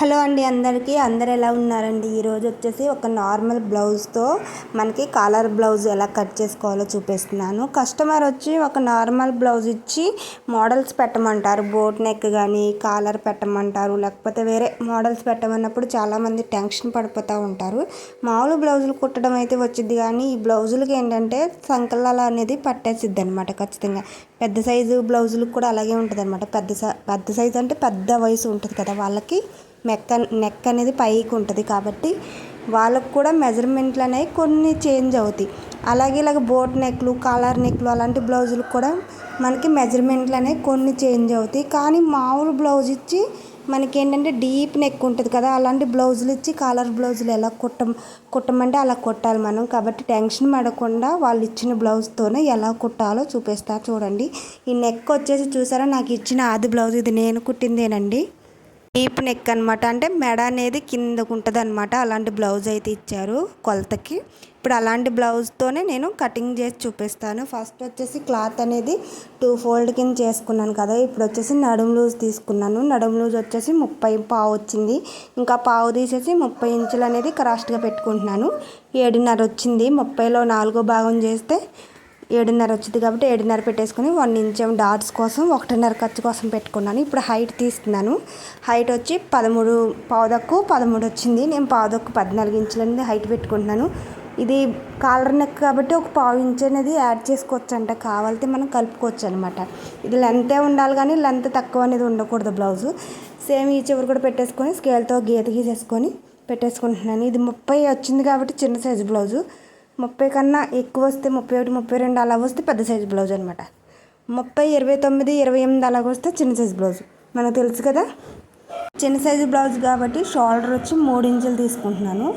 Hello అండి అందరికీ. అందరు ఎలా ఉన్నారండి? ఈరోజు వచ్చేసి ఒక నార్మల్ బ్లౌజ్తో మనకి కాలర్ బ్లౌజ్ ఎలా కట్ చేసుకోవాలో చూపిస్తున్నాను. కస్టమర్ వచ్చి ఒక నార్మల్ బ్లౌజ్ ఇచ్చి మోడల్స్ పెట్టమంటారు. బోట్ నెక్ కానీ కాలర్ పెట్టమంటారు. లేకపోతే వేరే మోడల్స్ పెట్టమన్నప్పుడు చాలామంది టెన్షన్ పడిపోతూ ఉంటారు. మామూలు బ్లౌజులు కుట్టడం అయితే వచ్చింది కానీ ఈ బ్లౌజులకి ఏంటంటే సంకలాల అనేది పట్టేసిద్ది అనమాట ఖచ్చితంగా. పెద్ద సైజు బ్లౌజులకు కూడా అలాగే ఉంటుంది అనమాట పెద్ద పెద్ద సైజు అంటే పెద్ద వయసు ఉంటుంది కదా వాళ్ళకి. మెక్క నెక్ అనేది పైకి ఉంటుంది కాబట్టి వాళ్ళకు కూడా మెజర్మెంట్లు అనేవి కొన్ని చేంజ్ అవుతాయి. అలాగే ఇలాగ బోట్ నెక్లు కాలర్ నెక్లు అలాంటి బ్లౌజులు కూడా మనకి మెజర్మెంట్లు అనేవి కొన్ని చేంజ్ అవుతాయి. కానీ మామూలు బ్లౌజ్ ఇచ్చి మనకి ఏంటంటే డీప్ నెక్ ఉంటుంది కదా అలాంటి బ్లౌజులు ఇచ్చి కాలర్ బ్లౌజులు ఎలా కుట్టం కుట్టమంటే అలా కుట్టాలి మనం. కాబట్టి టెన్షన్ పడకుండా వాళ్ళు ఇచ్చిన బ్లౌజ్తోనే ఎలా కుట్టాలో చూపిస్తా చూడండి. ఈ నెక్ వచ్చేసి చూసారా? నాకు ఇచ్చిన ఆది బ్లౌజ్ ఇది నేను కుట్టిందేనండి. డీప్ నెక్ అనమాట అంటే మెడ అనేది కిందకు ఉంటుంది అనమాట అలాంటి బ్లౌజ్ అయితే ఇచ్చారు కొలతకి. ఇప్పుడు అలాంటి బ్లౌజ్తోనే నేను కటింగ్ చేసి చూపిస్తాను. ఫస్ట్ వచ్చేసి క్లాత్ అనేది టూ ఫోల్డ్ కింద చేసుకున్నాను కదా. ఇప్పుడు వచ్చేసి నడుము లూజ్ తీసుకున్నాను. నడుము లూజ్ వచ్చేసి ముప్పై పావు వచ్చింది. ఇంకా పావు తీసేసి ముప్పై ఇంచులు అనేది క్రాస్ట్గా పెట్టుకుంటున్నాను. ఏడున్నర వచ్చింది. ముప్పైలో నాలుగో భాగం చేస్తే ఏడున్నర వచ్చింది కాబట్టి ఏడున్నర పెట్టేసుకుని వన్ ఇంచెం డాట్స్ కోసం ఒకటిన్నర ఖర్చు కోసం పెట్టుకున్నాను. ఇప్పుడు హైట్ తీస్తున్నాను. హైట్ వచ్చి పదమూడు పావుదక్కు పదమూడు వచ్చింది. నేను పావుదక్కు పద్నాలుగు ఇంచులనేది హైట్ పెట్టుకుంటున్నాను. ఇది కాలర్ నెక్ కాబట్టి ఒక పావు ఇంచ్ అనేది యాడ్ చేసుకోవచ్చు అంట కావాలితే మనం కలుపుకోవచ్చు అనమాట ఇది లెంతే ఉండాలి కానీ లెంత్ తక్కువ అనేది ఉండకూడదు బ్లౌజు. సేమ్ ఈ చివరి కూడా పెట్టేసుకొని స్కేల్తో గీత గీసేసుకొని పెట్టేసుకుంటున్నాను. ఇది ముప్పై వచ్చింది కాబట్టి చిన్న సైజు బ్లౌజు. ముప్పై కన్నా ఎక్కువ వస్తే ముప్పై ఒకటి ముప్పై రెండు అలా వస్తే పెద్ద సైజు బ్లౌజ్ అనమాట ముప్పై ఇరవై తొమ్మిది ఇరవై ఎనిమిది అలాగ వస్తే చిన్న సైజు బ్లౌజ్ మనకు తెలుసు కదా? చిన్న సైజు బ్లౌజ్ కాబట్టి షోల్డర్ వచ్చి మూడు ఇంచులు తీసుకుంటున్నాను.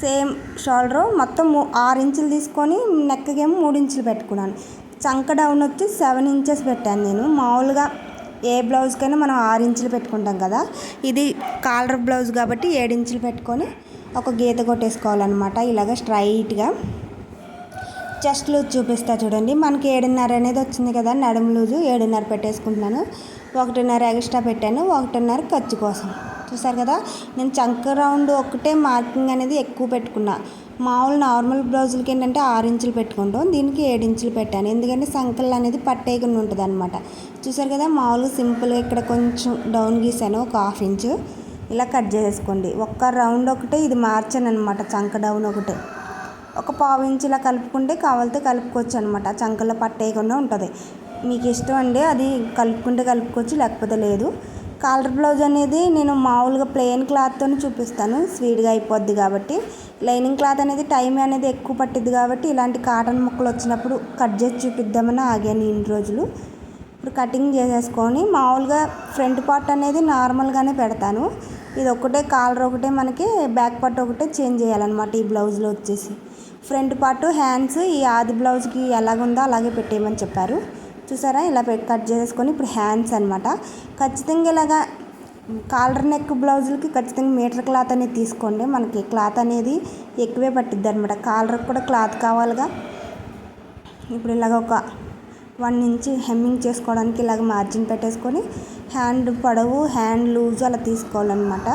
సేమ్ షోల్డర్ మొత్తం ఆరు ఇంచులు తీసుకొని నెక్కి ఏమో మూడు ఇంచులు పెట్టుకున్నాను. చంక డౌన్ వచ్చి సెవెన్ ఇంచెస్ పెట్టాను నేను. మామూలుగా ఏ బ్లౌజ్కైనా మనం ఆరు ఇంచులు పెట్టుకుంటాం కదా? ఇది కాలర్ బ్లౌజ్ కాబట్టి ఏడు ఇంచులు పెట్టుకొని ఒక గీత కొట్టేసుకోవాలన్నమాట. ఇలాగ స్ట్రైట్గా. చెస్ట్ లూజ్ చూపిస్తా చూడండి. మనకి ఏడున్నర అనేది వచ్చింది కదా నడుము లూజు ఏడున్నర పెట్టేసుకుంటున్నాను. ఒకటిన్నర ఎక్స్ట్రా పెట్టాను. ఒకటిన్నర ఖర్చు కోసం. చూసారు కదా నేను చంక రౌండ్ ఒకటే మార్కింగ్ అనేది ఎక్కువ పెట్టుకున్నా. మామూలు నార్మల్ బ్లౌజులకి ఏంటంటే ఆరు ఇంచులు పెట్టుకుంటాం. దీనికి ఏడు ఇంచులు పెట్టాను. ఎందుకంటే సంకలు అనేది పట్టేయకుండా ఉంటుంది అనమాట చూసారు కదా మామూలుగా సింపుల్గా ఇక్కడ కొంచెం డౌన్ గీసాను ఒక హాఫ్ ఇంచు. ఇలా కట్ చేసుకోండి. ఒక్క రౌండ్ ఒకటే ఇది మార్చాను అనమాట చంక డౌన్ ఒకటే. ఒక పావు ఇంచ్ ఇలా కలుపుకుంటే కావాలితే కలుపుకోవచ్చు అనమాట చంకలో పట్టేయకుండా ఉంటుంది. మీకు ఇష్టం అండి అది కలుపుకుంటే కలుపుకోవచ్చు లేకపోతే లేదు. కాలర్ బ్లౌజ్ అనేది నేను మామూలుగా ప్లెయిన్ క్లాత్తో చూపిస్తాను. స్వీట్గా అయిపోద్ది కాబట్టి. లైనింగ్ క్లాత్ అనేది టైం అనేది ఎక్కువ పట్టిద్ది కాబట్టి ఇలాంటి కాటన్ ముక్కలు వచ్చినప్పుడు కట్ చేసి చూపిద్దామని ఆగాను ఇన్ని రోజులు. ఇప్పుడు కటింగ్ చేసేసుకొని మామూలుగా ఫ్రంట్ పార్ట్ అనేది నార్మల్గానే పెడతాను. ఇది ఒకటే కాలర్ ఒకటే మనకి బ్యాక్ పార్ట్ ఒకటే చేంజ్ చేయాలన్నమాట ఈ బ్లౌజ్లో వచ్చేసి. ఫ్రంట్ పార్ట్ హ్యాండ్స్ ఈ ఆది బ్లౌజ్కి ఎలాగుందో అలాగే పెట్టేయమని చెప్పారు. చూసారా? ఇలా కట్ చేసుకొని ఇప్పుడు హ్యాండ్స్ అనమాట ఖచ్చితంగా ఇలాగా కాలర్ నెక్ బ్లౌజులకి ఖచ్చితంగా మీటర్ క్లాత్ అనేది తీసుకోండి. మనకి క్లాత్ అనేది ఎక్కువే పట్టిద్ది అనమాట కాలర్కి కూడా క్లాత్ కావాలిగా. ఇప్పుడు ఇలాగ ఒక వన్ ఇంచ్ హెమ్మింగ్ చేసుకోవడానికి ఇలాగ మార్జిన్ పెట్టేసుకొని హ్యాండ్ పొడవు హ్యాండ్ లూజ్ అలా తీసుకోవాలన్నమాట.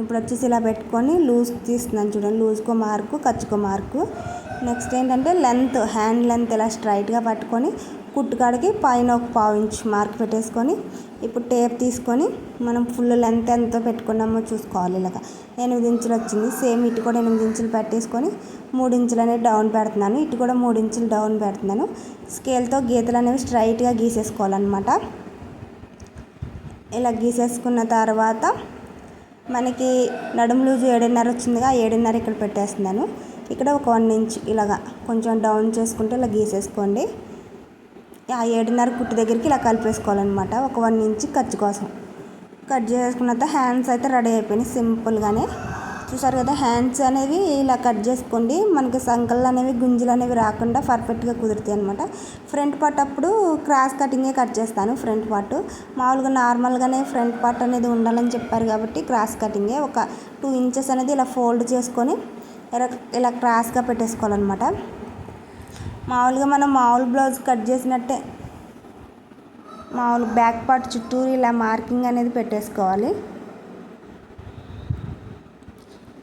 ఇప్పుడు వచ్చేసి ఇలా పెట్టుకొని లూజ్ తీస్తున్నాను చూడండి లూజ్కో మార్కు ఖర్చుకో మార్కు. నెక్స్ట్ ఏంటంటే లెంత్ హ్యాండ్ లెంత్ ఇలా స్ట్రైట్గా పట్టుకొని కుట్టుకాడికి పైన ఒక పావు ఇంచ్ మార్క్ పెట్టేసుకొని ఇప్పుడు టేప్ తీసుకొని మనం ఫుల్ లెంత్ ఎంత పెట్టుకున్నామో చూసుకోవాలి ఇలాగ. ఎనిమిది ఇంచులు వచ్చింది సేమ్ ఇటు కూడా ఎనిమిది ఇంచులు పెట్టేసుకొని మూడు ఇంచులు అనేది డౌన్ పెడుతున్నాను. ఇటు కూడా మూడు ఇంచులు డౌన్ పెడుతున్నాను. స్కేల్తో గీతలు అనేవి స్ట్రైట్గా గీసేసుకోవాలన్నమాట. ఇలా గీసేసుకున్న తర్వాత మనకి నడుము లూజు ఏడున్నర వచ్చిందిగా ఏడున్నర ఇక్కడ పెట్టేస్తున్నాను. ఇక్కడ ఒక వన్ ఇంచ్ ఇలాగా కొంచెం డౌన్ చేసుకుంటే ఇలా గీసేసుకోండి. ఆ ఏడున్నర కుట్టు దగ్గరికి ఇలా కలిపేసుకోవాలన్నమాట. ఒక వన్ ఇంచ్ ఖర్చు కోసం. కట్ చేసుకున్న తర్వాత హ్యాండ్స్ అయితే రెడీ అయిపోయినాయి సింపుల్గానే. చూసారు కదా హ్యాండ్స్ అనేవి ఇలా కట్ చేసుకోండి. మనకి సంకళ్ళు అనేవి గుంజులు అనేవి రాకుండా పర్ఫెక్ట్గా కుదురుతాయి అనమాట ఫ్రంట్ పార్ట్ అప్పుడు క్రాస్ కటింగే కట్ చేస్తాను ఫ్రంట్ పార్ట్ మామూలుగా నార్మల్గానే ఫ్రంట్ పార్ట్ అనేది ఉండాలని చెప్పారు కాబట్టి క్రాస్ కటింగే ఒక టూ ఇంచెస్ అనేది ఇలా ఫోల్డ్ చేసుకొని ఇలా ఇలా క్రాస్గా పెట్టేసుకోవాలన్నమాట. మామూలుగా మనం మామూలు బ్లౌజ్ కట్ చేసినట్టే మామూలు బ్యాక్ పార్ట్ చుట్టూరు ఇలా మార్కింగ్ అనేది పెట్టేసుకోవాలి.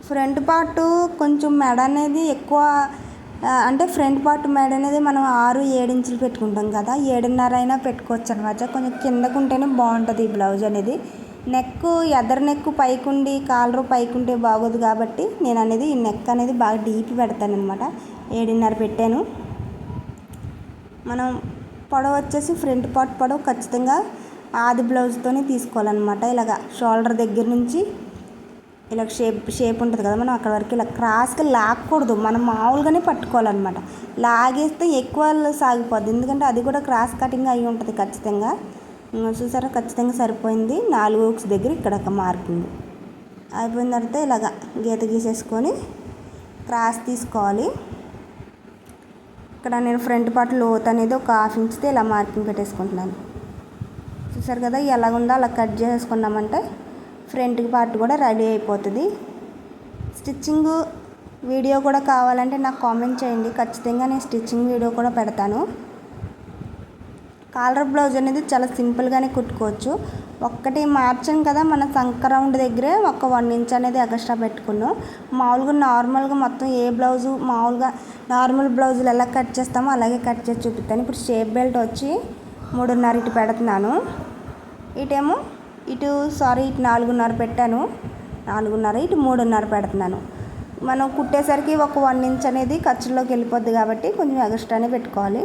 ఫ్రంట్ పార్ట్ కొంచెం మెడ అనేది ఎక్కువ అంటే ఫ్రంట్ పార్ట్ మెడ అనేది మనం ఆరు ఏడు ఇంచులు పెట్టుకుంటాం కదా ఏడున్నర అయినా పెట్టుకోవచ్చు అనమాట కొంచెం కిందకు ఉంటేనే బాగుంటుంది ఈ బ్లౌజ్ అనేది. నెక్ ఎదర నెక్ పైకి ఉండి కాలర్ పైకి ఉంటే బాగోదు కాబట్టి నేను అనేది ఈ నెక్ అనేది బాగా డీప్ పెడతాను అనమాట ఏడున్నర పెట్టాను. మనం పొడవ వచ్చేసి ఫ్రంట్ పార్ట్ పొడవు ఖచ్చితంగా ఆది బ్లౌజ్తోనే తీసుకోవాలన్నమాట. ఇలాగ షోల్డర్ దగ్గర నుంచి ఇలా షేప్ షేప్ ఉంటుంది కదా మనం అక్కడ వరకు ఇలా క్రాస్గా లాక్కూడదు. మనం మామూలుగానే పట్టుకోవాలన్నమాట. లాగేస్తే ఎక్కువ సాగిపోద్ది. ఎందుకంటే అది కూడా క్రాస్ కటింగ్ అయి ఉంటుంది ఖచ్చితంగా. చూసారా? ఖచ్చితంగా సరిపోయింది. నాలుగు హుక్స్ దగ్గర ఇక్కడ ఒక మార్కింగ్ అయిపోయిన తర్వాత ఇలాగ గీత గీసేసుకొని క్రాస్ తీసుకోవాలి. ఇక్కడ నేను ఫ్రంట్ పార్ట్ లోత్ అనేది ఒక హాఫ్ ఇంచ్తో ఇలా మార్కింగ్ పెట్టేసుకుంటున్నాను. చూసారు కదా? ఎలా ఉందో అలా కట్ చేసుకున్నామంటే ఫ్రంట్ పార్ట్ కూడా రెడీ అయిపోతుంది. స్టిచ్చింగ్ వీడియో కూడా కావాలంటే నాకు కామెంట్ చేయండి. ఖచ్చితంగా నేను స్టిచ్చింగ్ వీడియో కూడా పెడతాను. కాలర్ బ్లౌజ్ అనేది చాలా సింపుల్గానే కుట్టుకోవచ్చు. ఒక్కటి మార్చాం కదా మన సంక రౌండ్ దగ్గరే ఒక వన్ ఇంచ్ అనేది ఎక్స్ట్రా పెట్టుకున్నాం. మామూలుగా నార్మల్గా మొత్తం ఏ బ్లౌజు మామూలుగా నార్మల్ బ్లౌజులు ఎలా కట్ చేస్తామో అలాగే కట్ చేసి చూపిస్తాను. ఇప్పుడు షేప్ బెల్ట్ వచ్చి మూడున్నర ఇటు పెడుతున్నాను. ఇటేమో ఇటు సారీ ఇటు నాలుగున్నర పెట్టాను. నాలుగున్నర ఇటు మూడున్నర పెడుతున్నాను. మనం కుట్టేసరికి ఒక వన్ ఇంచ్ అనేది ఖర్చులోకి వెళ్ళిపోద్ది కాబట్టి కొంచెం ఎగస్ట్రానే పెట్టుకోవాలి.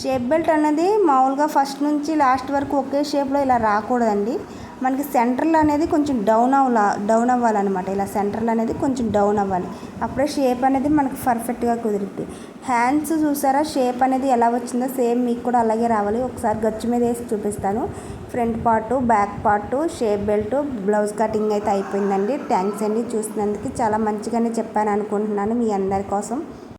షేప్ బెల్ట్ అనేది మామూలుగా ఫస్ట్ నుంచి లాస్ట్ వరకు ఒకే షేప్లో ఇలా రాకూడదండి. మనకి సెంటర్లో అనేది కొంచెం డౌన్ అవ్వాల డౌన్ అవ్వాలన్నమాట. ఇలా సెంటర్లో అనేది కొంచెం డౌన్ అవ్వాలి. అప్పుడే షేప్ అనేది మనకు పర్ఫెక్ట్గా కుదిరిద్ది. హ్యాండ్స్ చూసారా? షేప్ అనేది ఎలా వచ్చిందో సేమ్ మీకు కూడా అలాగే రావాలి. ఒకసారి గచ్చు మీద వేసి చూపిస్తాను. Front part back part shape belt blouse cutting అయితే అయిపోయిందండి. థ్యాంక్స్ అండి. చూసినందుకు చాలా మంచిగానే చెప్పాను అనుకుంటున్నాను మీ అందరి కోసం.